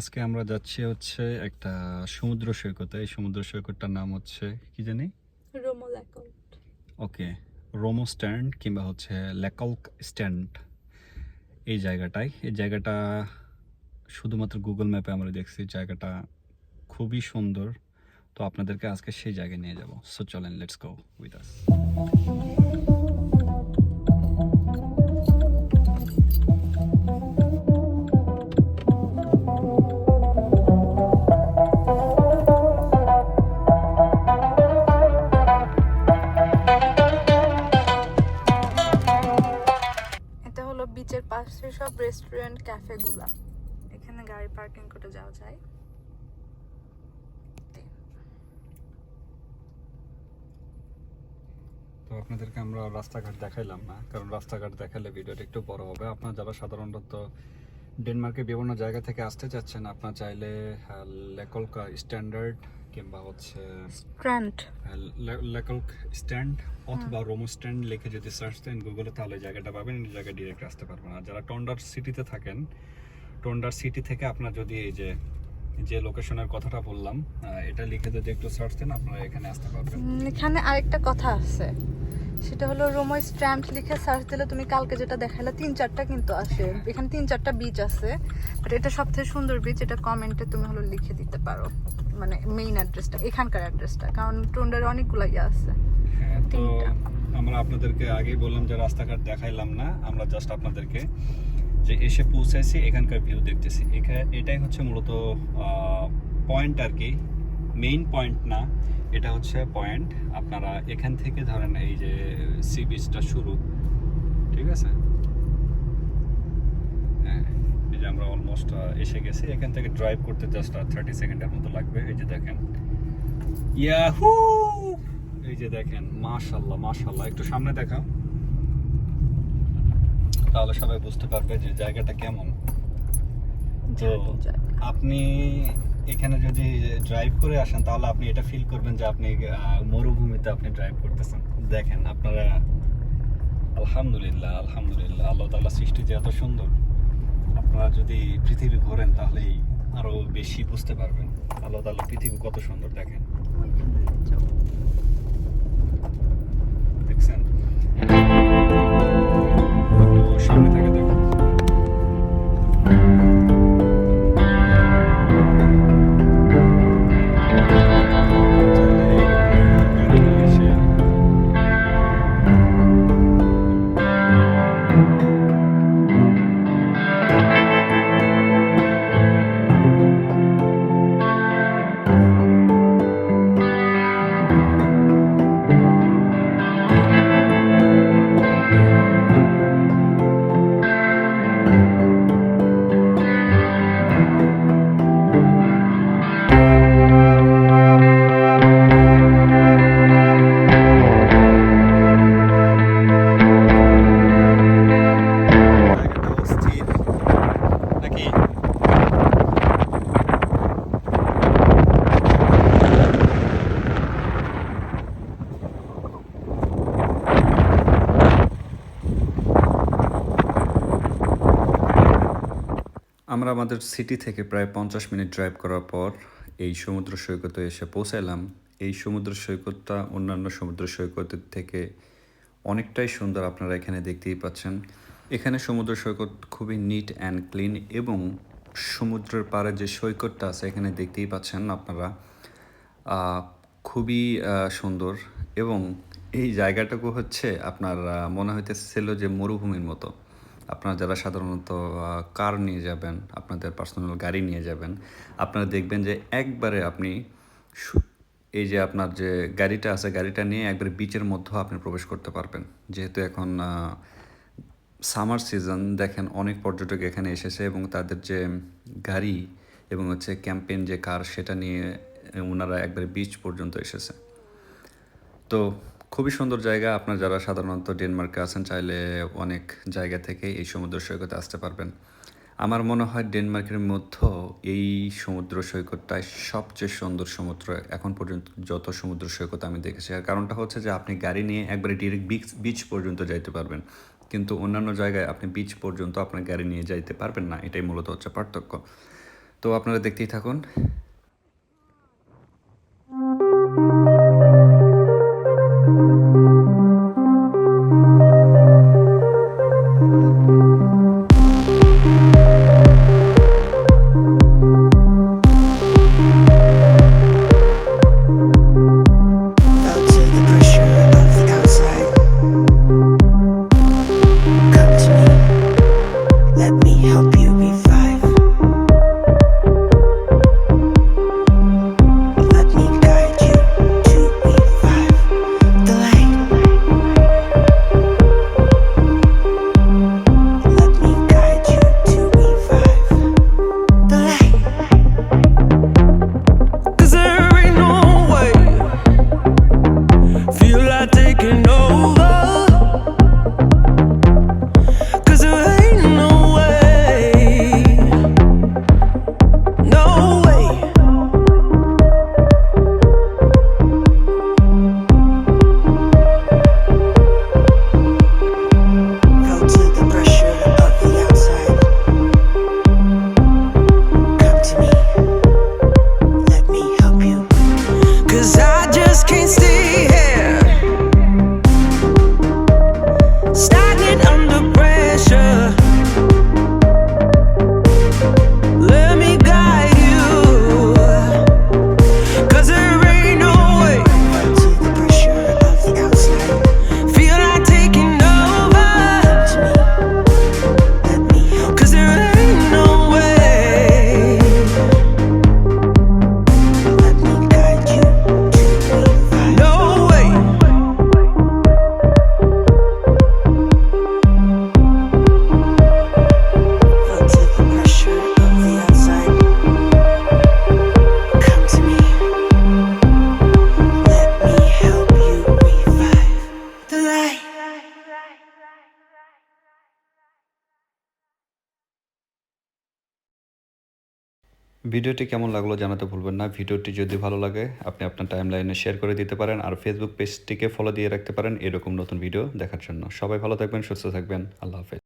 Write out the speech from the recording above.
আজকে আমরা যাচ্ছি হচ্ছে একটা সমুদ্র সৈকতে। এই সমুদ্র সৈকতটার নাম হচ্ছে কি জানি? অ্যাকাউন্ট ওকে রোমো স্ট্যান্ড কিংবা হচ্ছে ল্যাকল্ক স্ট্যান্ড। এই জায়গাটায় এই জায়গাটা শুধুমাত্র গুগল ম্যাপে আমরা দেখছি জায়গাটা খুবই সুন্দর। তো আপনাদেরকে আজকে সেই জায়গায় নিয়ে যাব। সো চলেন লেটস গো উইথ আস হলো বিচের পাশে সব রেস্টুরেন্ট ক্যাফেগুলা এখানে গাড়ি পার্কিং করে যাওয়া যায়। তো আপনাদেরকে আমরা রাস্তাঘাট দেখাইলাম না, কারণ রাস্তাঘাট দেখালে ভিডিওটা একটু বড় হবে। আপনার যারা সাধারণত ডেনমার্কের বিভিন্ন জায়গা থেকে আসতে চাচ্ছেন, আপনার চাইলে লেকলকা স্ট্যান্ডার্ড কিংবা হচ্ছে স্ট্র্যান্ড লেকলক স্ট্যান্ড অথবা রোমো স্ট্যান্ড লিখে যদি সার্চ দেন গুগলে তাহলে জায়গাটা পাবেন এই জায়গায় ডিরেক্ট আসতে পারবেন। আর যারা টন্ডার সিটিতে থাকেন টন্ডার সিটি থেকে আপনার যদি এই যে যে লোকেশনের কথাটা বললাম এটা লিখে যদি একটু সার্চ দেন আপনারা এখানে আসতে পারবেন। এখানে আরেকটা কথা আছে। সেটা হলো রোমো স্ট্র্যান্ড লিখে সার্চ দিলে তুমি কালকে যেটা দেখালে তিন চারটা কিন্তু আসে। এখানে তিন চারটা বিচ আছে। বাট এটা সবথেকে সুন্দর বীজ এটা কমেন্টে তুমি হলো লিখে দিতে পারো। মানে মেইন অ্যাড্রেসটা এখানকার অ্যাড্রেসটা কারণ টন্ডারে অনেকগুলো ইয়ে আছে। হ্যাঁ, তো তিনটা। আমরা আপনাদেরকে আগেই বললাম যে রাস্তাঘাট দেখাইলাম না আমরা জাস্ট আপনাদেরকে যে এসে পৌঁছাইছি, এখানকার ভিউ দেখতেছি। এখানে এটাই হচ্ছে মূলত পয়েন্ট আর কি। মেইন পয়েন্ট না, এটা হচ্ছে পয়েন্ট আপনারা এখান থেকে ধরেন এই যে সি বিচটা শুরু। ঠিক আছে? হ্যাঁ এই যে আমরা অলমোস্ট এসে গেছি। এখান থেকে ড্রাইভ করতে জাস্ট থার্টি সেকেন্ডের মতো লাগবে। এই যে দেখেন। ইয়াহু এই যে দেখেন মাশাল্লাহ মাশাল্লাহ একটু সামনে দেখাও। তাহলে সবাই বুঝতে পারবে যে জায়গাটা কেমন। তো আপনি এখানে যদি ড্রাইভ করে আসেন তাহলে আপনি এটা ফিল করবেন যে আপনি মরুভূমিতে আপনি ড্রাইভ করতেছেন। দেখেন আপনারা আলহামদুলিল্লাহ আলহামদুলিল্লাহ আল্লাহ তাআলা সৃষ্টি যে এত সুন্দর। আপনারা যদি পৃথিবী ঘোরেন তাহলেই আরও বেশি বুঝতে পারবেন। আল্লাহ তাআলা পৃথিবী কত সুন্দর দেখেন। আমরা আমাদের সিটি থেকে প্রায় পঞ্চাশ মিনিট ড্রাইভ করার পর এই সমুদ্র সৈকতে এসে পৌঁছালাম এই সমুদ্র সৈকতটা অন্যান্য সমুদ্র সৈকতের থেকে অনেকটাই সুন্দর আপনারা এখানে দেখতেই পাচ্ছেন। এখানে সমুদ্র সৈকত খুবই নিট অ্যান্ড ক্লিন এবং সমুদ্রের পাড়ে যে সৈকতটা আছে এখানে দেখতেই পাচ্ছেন আপনারা। খুবই সুন্দর এবং এই জায়গাটুকু হচ্ছে আপনার মনে হইতেছিল যে মরুভূমির মতো। আপনারা যারা সাধারণত কার নিয়ে যাবেন, আপনাদের পার্সোনাল গাড়ি নিয়ে যাবেন, আপনারা দেখবেন যে একবারে আপনি এই যে আপনার যে গাড়িটা আছে, গাড়িটা নিয়ে একবারে বিচের মধ্যেও আপনি প্রবেশ করতে পারবেন। যেহেতু এখন সামার সিজন দেখেন অনেক পর্যটক এখানে এসেছে এবং তাদের যে গাড়ি এবং হচ্ছে ক্যাম্পেইন যে কার সেটা নিয়ে ওনারা একবারে বিচ পর্যন্ত এসেছে। তো খুবই সুন্দর জায়গা। আপনার যারা সাধারণত ডেনমার্কে আছেন, চাইলে অনেক জায়গা থেকে এই সমুদ্র সৈকতে আসতে পারবেন। আমার মনে হয় ডেনমার্কের মধ্যে এই সমুদ্র সৈকতটাই সবচেয়ে সুন্দর সমুদ্র এখন পর্যন্ত যত সমুদ্র সৈকত আমি দেখেছি। আর কারণটা হচ্ছে যে, আপনি গাড়ি নিয়ে একবারে ডিরেক্ট বিচ বিচ পর্যন্ত যাইতে পারবেন। কিন্তু অন্যান্য জায়গায় আপনি বিচ পর্যন্ত আপনার গাড়ি নিয়ে যাইতে পারবেন না। এটাই মূলত হচ্ছে পার্থক্য। তো আপনারা দেখতেই থাকুন। ভিডিওটি কেমন লাগল জানাতে ভুলবেন না। ভিডিওটি যদি ভালো লাগে, আপনি আপনার টাইম লাইনে শেয়ার করে দিতে পারেন আর ফেসবুক পেজটিকে ফলো দিয়ে রাখতে পারেন এরকম নতুন ভিডিও দেখার জন্য। সবাই ভালো থাকবেন, সুস্থ থাকবেন। আল্লাহ হাফেজ।